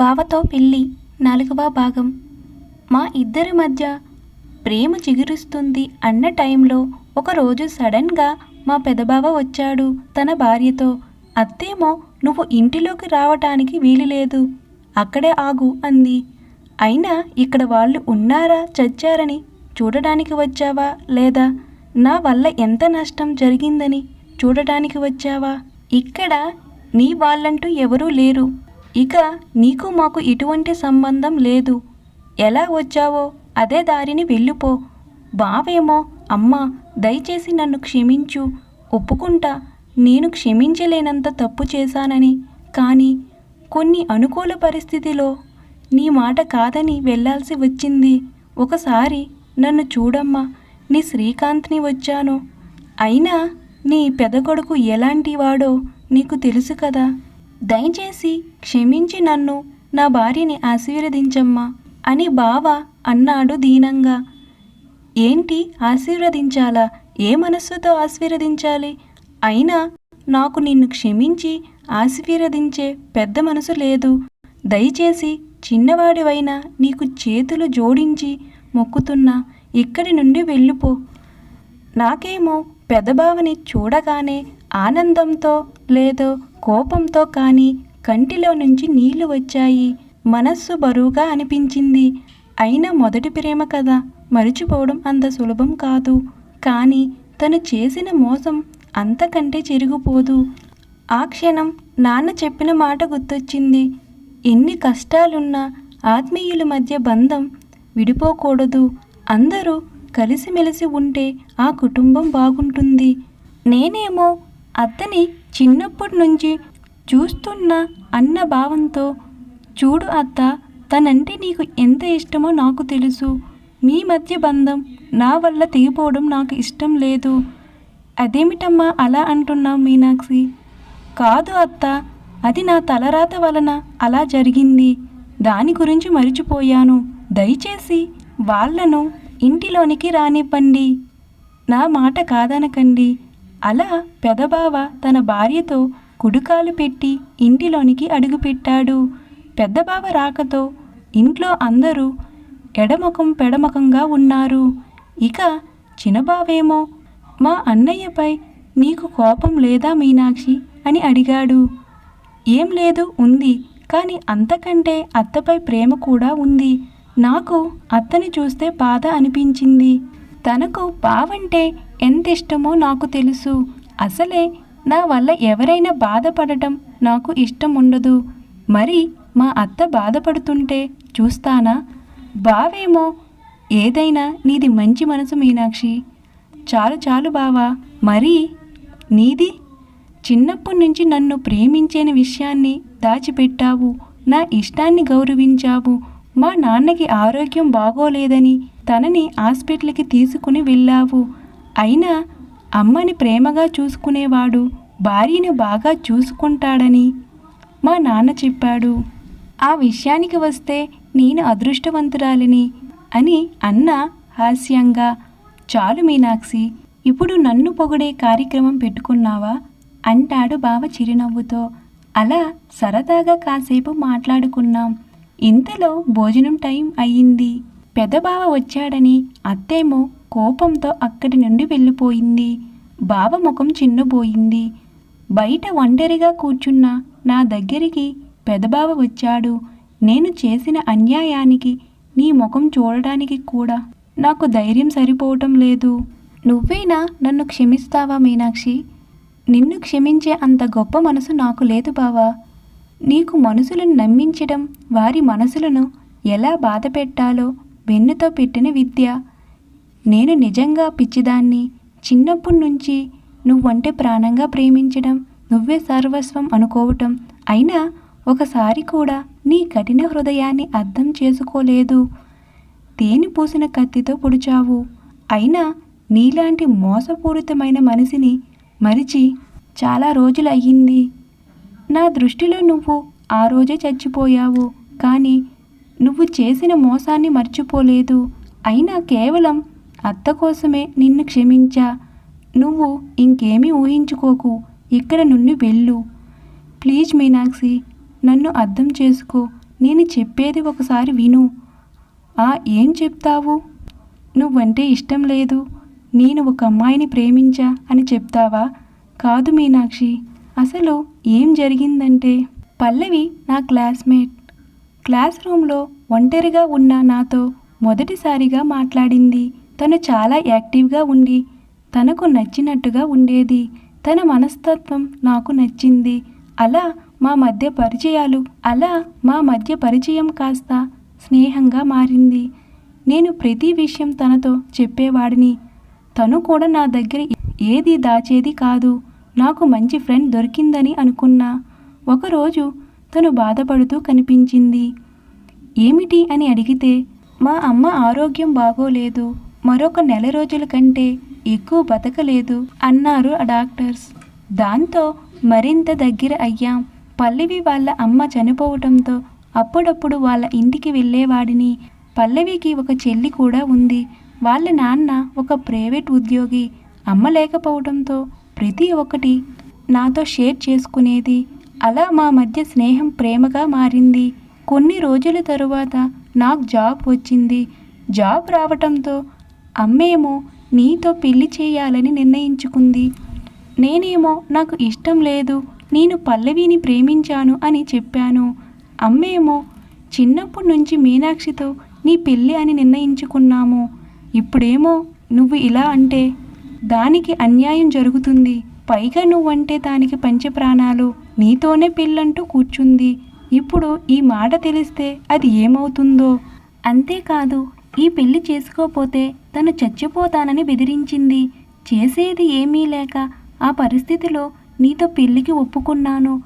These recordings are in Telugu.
బావతో పెళ్ళి నాలుగవ భాగం. మా ఇద్దరి మధ్య ప్రేమ చిగురుస్తుంది అన్న టైంలో ఒకరోజు సడన్గా మా పెదబావ వచ్చాడు తన భార్యతో. అత్తేమో నువ్వు ఇంటిలోకి రావటానికి వీలు లేదు అక్కడే ఆగు అంది. అయినా ఇక్కడ వాళ్ళు ఉన్నారా చచ్చారని చూడడానికి వచ్చావా లేదా? నా వల్ల ఎంత నష్టం జరిగిందని చూడటానికి వచ్చావా? ఇక్కడ నీ వాళ్ళంటూ ఎవరూ లేరు. ఇక నీకు మాకు ఎటువంటి సంబంధం లేదు. ఎలా వచ్చావో అదే దారిని వెళ్ళిపో. బావేమో అమ్మా దయచేసి నన్ను క్షమించు. ఒప్పుకుంటా నేను క్షమించలేనంత తప్పు చేశానని. కానీ కొన్ని అనుకూల పరిస్థితిలో నీ మాట కాదని వెళ్ళాల్సి వచ్చింది. ఒకసారి నన్ను చూడమ్మా నీ శ్రీకాంత్ని వచ్చాను. అయినా నీ పెదకొడుకు ఎలాంటి వాడో నీకు తెలుసు కదా. దయచేసి క్షమించి నన్ను నా భార్యని ఆశీర్వదించమ్మా అని బావ అన్నాడు దీనంగా. ఏంటి ఆశీర్వదించాలా? ఏ మనస్సుతో ఆశీర్వదించాలి? అయినా నాకు నిన్ను క్షమించి ఆశీర్వదించే పెద్ద మనసు లేదు. దయచేసి చిన్నవాడివైనా నీకు చేతులు జోడించి మొక్కుతున్నా. ఇక్కడి నుండి వెళ్ళిపో. నాకేమో పెదబావని చూడగానే ఆనందంతో లేదో కోపంతో కానీ కంటిలో నుంచి నీళ్ళు వచ్చాయి. మనస్సు బరువుగా అనిపించింది. అయినా మొదటి ప్రేమ కదా. మరిచిపోవడం అంత సులభం కాదు. కానీ తను చేసిన మోసం అంతకంటే చెరిగిపోదు. ఆ క్షణం నాన్న చెప్పిన మాట గుర్తొచ్చింది. ఎన్ని కష్టాలున్నా ఆత్మీయుల మధ్య బంధం విడిపోకూడదు. అందరూ కలిసిమెలిసి ఉంటే ఆ కుటుంబం బాగుంటుంది. నేనేమో అత్తని చిన్నప్పటి నుంచి చూస్తున్న అన్న భావంతో చూడు అత్త తనంటే నీకు ఎంత ఇష్టమో నాకు తెలుసు. మీ మధ్య బంధం నా వల్ల తెగిపోవడం నాకు ఇష్టం లేదు. అదేమిటమ్మా అలా అంటున్నావు మీనాక్షి? కాదు అత్త అది నా తలరాత వలన అలా జరిగింది. దాని గురించి మరిచిపోయాను. దయచేసి వాళ్ళను ఇంటిలోనికి రానివ్వండి. నా మాట కాదనకండి. అలా పెదబావ తన భార్యతో కుడుకాలు పెట్టి ఇంటిలోనికి అడుగుపెట్టాడు. పెద్దబావ రాకతో ఇంట్లో అందరూ ఎడమకం పెడమకంగా ఉన్నారు. ఇక చిన్నబావేమో మా అన్నయ్యపై నీకు కోపం లేదా మీనాక్షి? అని అడిగాడు. ఏం లేదు ఉంది. కానీ అంతకంటే అత్తపై ప్రేమ కూడా ఉంది. నాకు అత్తని చూస్తే బాధ అనిపించింది. తనకు బావంటే ఎంత ఇష్టమో నాకు తెలుసు. అసలే నా వల్ల ఎవరైనా బాధపడటం నాకు ఇష్టం ఉండదు మరి మా అత్త బాధపడుతుంటే చూస్తానా? బావేమో ఏదైనా నీది మంచి మనసు మీనాక్షి. చాలు చాలు బావా మరి నీది? చిన్నప్పటి నుంచి నన్ను ప్రేమించేని విషయాన్ని దాచిపెట్టావు. నా ఇష్టాన్ని గౌరవించావు. మా నాన్నకి ఆరోగ్యం బాగోలేదని తనని హాస్పిటల్కి తీసుకుని వెళ్ళావు. అయినా అమ్మని ప్రేమగా చూసుకునేవాడు భార్యను బాగా చూసుకుంటాడని మా నాన్న చెప్పాడు. ఆ విషయానికి వస్తే నేను అదృష్టవంతురాలిని అని అన్న హాస్యంగా చాలు మీనాక్షి ఇప్పుడు నన్ను పొగిడే కార్యక్రమం పెట్టుకున్నావా? అంటాడు బావ చిరునవ్వుతో. అలా సరదాగా కాసేపు మాట్లాడుకున్నాం. ఇంతలో భోజనం టైం అయ్యింది. పెదబావ వచ్చాడని అత్తేమో కోపంతో అక్కడి నుండి వెళ్ళిపోయింది. బావ ముఖం చిన్నబోయింది. బయట ఒంటరిగా కూర్చున్న నా దగ్గరికి పెదబావ వచ్చాడు. నేను చేసిన అన్యాయానికి నీ ముఖం చూడడానికి కూడా నాకు ధైర్యం సరిపోవటం లేదు. నువ్వేనా నన్ను క్షమిస్తావా మీనాక్షి? నిన్ను క్షమించే అంత గొప్ప మనసు నాకు లేదు బావా. నీకు మనసులను నమ్మించడం వారి మనసులను ఎలా బాధ పెట్టాలో వెన్నుతో పెట్టిన విద్య నేను నిజంగా పిచ్చిదాన్ని? చిన్నప్పటి నుంచి నువ్వంటే ప్రాణంగా ప్రేమించడం నువ్వే సర్వస్వం అనుకోవటం. అయినా ఒకసారి కూడా నీ కఠిన హృదయాన్ని అర్థం చేసుకోలేదు. తేనె పూసిన కత్తితో పొడిచావు. అయినా నీలాంటి మోసపూరితమైన మనిషిని మరిచి చాలా రోజులు అయ్యింది నా దృష్టిలో నువ్వు ఆ రోజే చచ్చిపోయావు. కానీ నువ్వు చేసిన మోసాన్ని మర్చిపోలేదు. అయినా కేవలం అత్త కోసమే నిన్ను క్షమించా. నువ్వు ఇంకేమీ ఊహించుకోకు. ఇక్కడ నుండి వెళ్ళు. ప్లీజ్ మీనాక్షి నన్ను అర్థం చేసుకో. నేను చెప్పేది ఒకసారి విను. ఆ ఏం చెప్తావు? నువ్వంటే ఇష్టం లేదు. నేను ఒక అమ్మాయిని ప్రేమించా అని చెప్తావా? కాదు మీనాక్షి. అసలు ఏం జరిగిందంటే పల్లవి నా క్లాస్మేట్. క్లాస్ రూమ్లో ఒంటరిగా ఉన్న నాతో మొదటిసారిగా మాట్లాడింది. తను చాలా యాక్టివ్గా ఉండి తనకు నచ్చినట్టుగా ఉండేది. తన మనస్తత్వం నాకు నచ్చింది. అలా మా మధ్య పరిచయాలు అలా మా మధ్య పరిచయం కాస్త స్నేహంగా మారింది. నేను ప్రతి విషయం తనతో చెప్పేవాడిని. తను కూడా నా దగ్గర ఏది దాచేది కాదు. నాకు మంచి ఫ్రెండ్ దొరికిందని అనుకున్నా. ఒకరోజు తను బాధపడుతూ కనిపించింది. ఏమిటి? అని అడిగితే మా అమ్మ ఆరోగ్యం బాగోలేదు. మరొక నెల రోజుల కంటే ఎక్కువ బతకలేదు అన్నారు ఆ డాక్టర్స్. దాంతో మరింత దగ్గర అయ్యాం. పల్లవి వాళ్ళ అమ్మ చనిపోవటంతో అప్పుడప్పుడు వాళ్ళ ఇంటికి వెళ్ళేవాడిని. పల్లవికి ఒక చెల్లి కూడా ఉంది. వాళ్ళ నాన్న ఒక ప్రైవేట్ ఉద్యోగి. అమ్మ లేకపోవడంతో ప్రతి ఒక్కటి నాతో షేర్ చేసుకునేది. అలా మా మధ్య స్నేహం ప్రేమగా మారింది. కొన్ని రోజుల తరువాత నాకు జాబ్ వచ్చింది. జాబ్ రావటంతో అమ్మేమో నీతో పెళ్ళి చేయాలని నిర్ణయించుకుంది. నేనేమో నాకు ఇష్టం లేదు నేను పల్లవిని ప్రేమించాను అని చెప్పాను. అమ్మేమో చిన్నప్పటి నుంచి మీనాక్షితో నీ పెళ్ళి అని నిర్ణయించుకున్నాము. ఇప్పుడేమో నువ్వు ఇలా అంటే దానికి అన్యాయం జరుగుతుంది. పైగా నువ్వంటే దానికి పంచప్రాణాలు. నీతోనే పెళ్ళంటూ కూర్చుంది. ఇప్పుడు ఈ మాట తెలిస్తే అది ఏమవుతుందో? అంతేకాదు ఈ పెళ్ళి చేసుకోపోతే తను చచ్చిపోతానని బెదిరించింది. చేసేది ఏమీ లేక ఆ పరిస్థితిలో నీతో పెళ్ళికి ఒప్పుకున్నాను.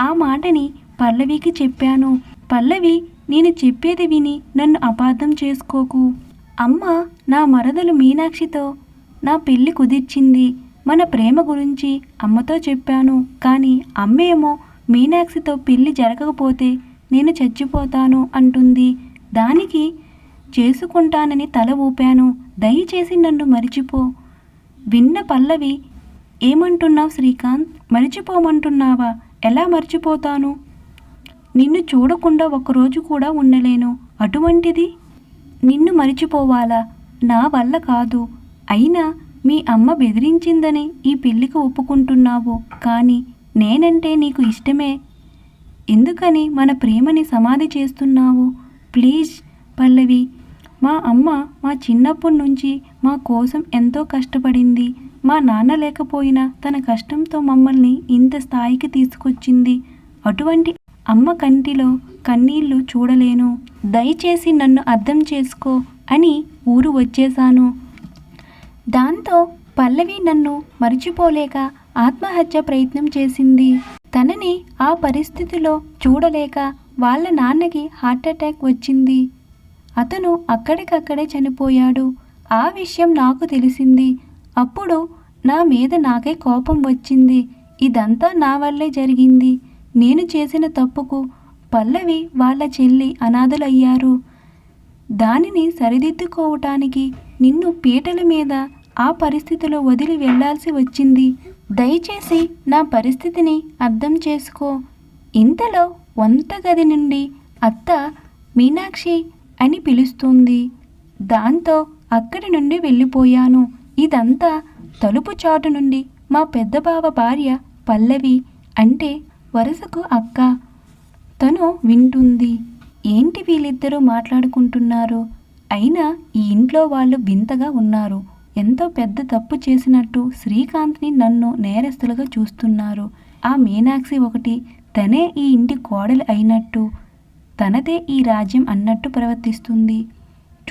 ఆ మాటని పల్లవికి చెప్పాను. పల్లవి నేను చెప్పేది విని నన్ను అపార్థం చేసుకోకు. అమ్మ నా మరదలు మీనాక్షితో నా పెళ్ళి కుదిర్చింది. మన ప్రేమ గురించి అమ్మతో చెప్పాను. కానీ అమ్మేమో మీనాక్షితో పెళ్ళి జరగకపోతే నేను చచ్చిపోతాను అంటుంది. దానికి చేసుకుంటానని తల ఊపాను. దయచేసి నన్ను మరిచిపో. విన్న పల్లవి ఏమంటున్నావు శ్రీకాంత్? మరిచిపోమంటున్నావా? ఎలా మర్చిపోతాను? నిన్ను చూడకుండా ఒకరోజు కూడా ఉండలేను. అటువంటిది? నిన్ను మరిచిపోవాలా? నా వల్ల కాదు. అయినా మీ అమ్మ బెదిరించిందని ఈ పెళ్ళికి ఒప్పుకుంటున్నావు. కానీ నేనంటే నీకు ఇష్టమే. ఎందుకని మన ప్రేమని సమాధి చేస్తున్నావు? ప్లీజ్ పల్లవి. మా అమ్మ మా చిన్నప్పటి నుంచి మా కోసం ఎంతో కష్టపడింది. మా నాన్న లేకపోయినా తన కష్టంతో మమ్మల్ని ఇంత స్థాయికి తీసుకొచ్చింది. అటువంటి అమ్మ కంటిలో కన్నీళ్ళు చూడలేను. దయచేసి నన్ను అర్థం చేసుకో అని ఊరు వచ్చేశాను. దాంతో పల్లవి నన్ను మర్చిపోలేక ఆత్మహత్య ప్రయత్నం చేసింది. తనని ఆ పరిస్థితిలో చూడలేక వాళ్ళ నాన్నకి హార్ట్అటాక్ వచ్చింది. అతను అక్కడికక్కడే చనిపోయాడు. ఆ విషయం నాకు తెలిసింది. అప్పుడు నా మీద నాకే కోపం వచ్చింది. ఇదంతా నా వల్లే జరిగింది. నేను చేసిన తప్పుకు పల్లవి వాళ్ళ చెల్లి అనాథలయ్యారు. దానిని సరిదిద్దుకోవటానికి నిన్ను పీటల మీద ఆ పరిస్థితిలో వదిలి వెళ్ళాల్సి వచ్చింది. దయచేసి నా పరిస్థితిని అర్థం చేసుకో. ఇంతలో వంటగది నుండి అత్త మీనాక్షి అని పిలుస్తుంది. దాంతో అక్కడి నుండి వెళ్ళిపోయాను. ఇదంతా తలుపు చాటు నుండి మా పెద్ద బావ భార్య పల్లవి అంటే వరుసకు అక్క. తను వింటుంది. ఏంటి వీళ్ళిద్దరూ మాట్లాడుకుంటున్నారు? అయినా ఈ ఇంట్లో వాళ్ళు వింతగా ఉన్నారు. ఎంతో పెద్ద తప్పు చేసినట్టు శ్రీకాంత్ని నన్ను నేరస్తులుగా చూస్తున్నారు. ఆ మీనాక్షి ఒకటి తనే ఈ ఇంటి కోడలు అయినట్టు తనదే ఈ రాజ్యం అన్నట్టు ప్రవర్తిస్తుంది.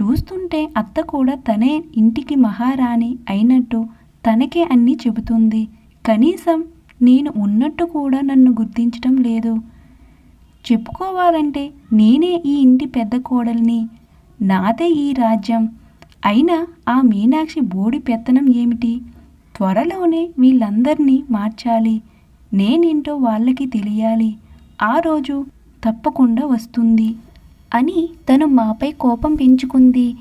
చూస్తుంటే అత్త కూడా తనే ఇంటికి మహారాణి అయినట్టు తనకే అన్నీ చెబుతుంది. కనీసం నేను ఉన్నట్టు కూడా నన్ను గుర్తించటం లేదు. చెప్పుకోవాలంటే నేనే ఈ ఇంటి పెద్ద కోడల్ని నాదే ఈ రాజ్యం. అయినా ఆ మీనాక్షి బోడి పెత్తనం ఏమిటి? త్వరలోనే వీళ్ళందరినీ మార్చాలి. నేనేంటో వాళ్ళకి తెలియాలి. ఆ రోజు తప్పకుండా వస్తుంది అని తను మాపై కోపం పెంచుకుంది.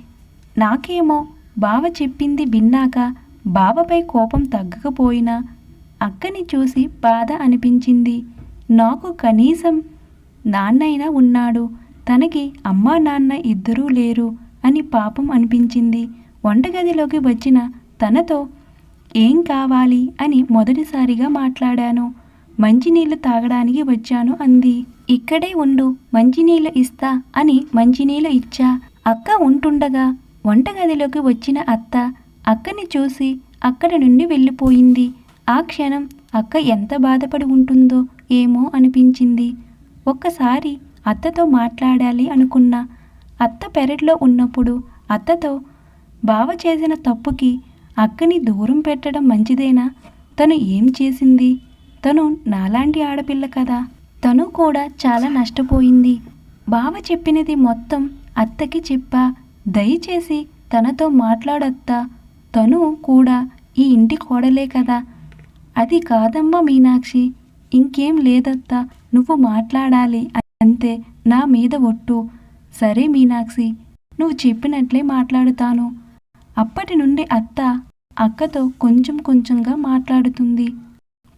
నాకేమో బావ చెప్పింది విన్నాక బావపై కోపం తగ్గకపోయినా అక్కని చూసి బాధ అనిపించింది. నాకు కనీసం నాన్నైనా ఉన్నాడు. తనకి అమ్మా నాన్న ఇద్దరూ లేరు అని పాపం అనిపించింది. వంటగదిలోకి వచ్చిన తనతో ఏం కావాలి అని మొదటిసారిగా మాట్లాడాను. మంచినీళ్ళు తాగడానికి వచ్చాను అంది. ఇక్కడే ఉండు మంచినీళ్ళు ఇస్తా అని మంచినీళ్ళు ఇచ్చా. అక్క ఉంటుండగా వంటగదిలోకి వచ్చిన అత్త అక్కని చూసి అక్కడి నుండి వెళ్ళిపోయింది. ఆ క్షణం అక్క ఎంత బాధపడి ఉంటుందో ఏమో అనిపించింది. ఒక్కసారి అత్తతో మాట్లాడాలి అనుకున్నా. అత్త పెరట్లో ఉన్నప్పుడు అత్తతో బావ చేసిన తప్పుకి అక్కని దూరం పెట్టడం మంచిదేనా? తను ఏం చేసింది? తను నాలాంటి ఆడపిల్ల కదా. తను కూడా చాలా నష్టపోయింది. బావ చెప్పినది మొత్తం అత్తకి చెప్పా. దయచేసి తనతో మాట్లాడత్తా. తను కూడా ఈ ఇంటి కోడలే కదా. అది కాదమ్మా మీనాక్షి. ఇంకేం లేదత్తా. నువ్వు మాట్లాడాలి అంతే. నా మీద ఒట్టు. సరే మీనాక్షి నువ్వు చెప్పినట్లే మాట్లాడుతాను. అప్పటి నుండి అత్త అక్కతో కొంచెం కొంచెంగా మాట్లాడుతుంది.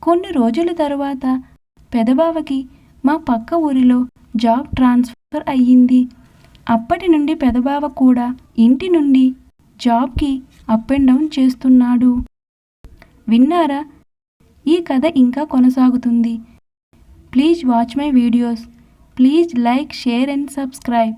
కొన్ని రోజుల తరువాత పెదబావకి మా పక్క ఊరిలో జాబ్ ట్రాన్స్ఫర్ అయ్యింది. అప్పటి నుండి పెదబావ కూడా ఇంటి నుండి జాబ్కి అప్ అండ్ డౌన్ చేస్తున్నాడు. విన్నారా? ఈ కథ ఇంకా కొనసాగుతుంది. Please watch my videos. Please like share and subscribe.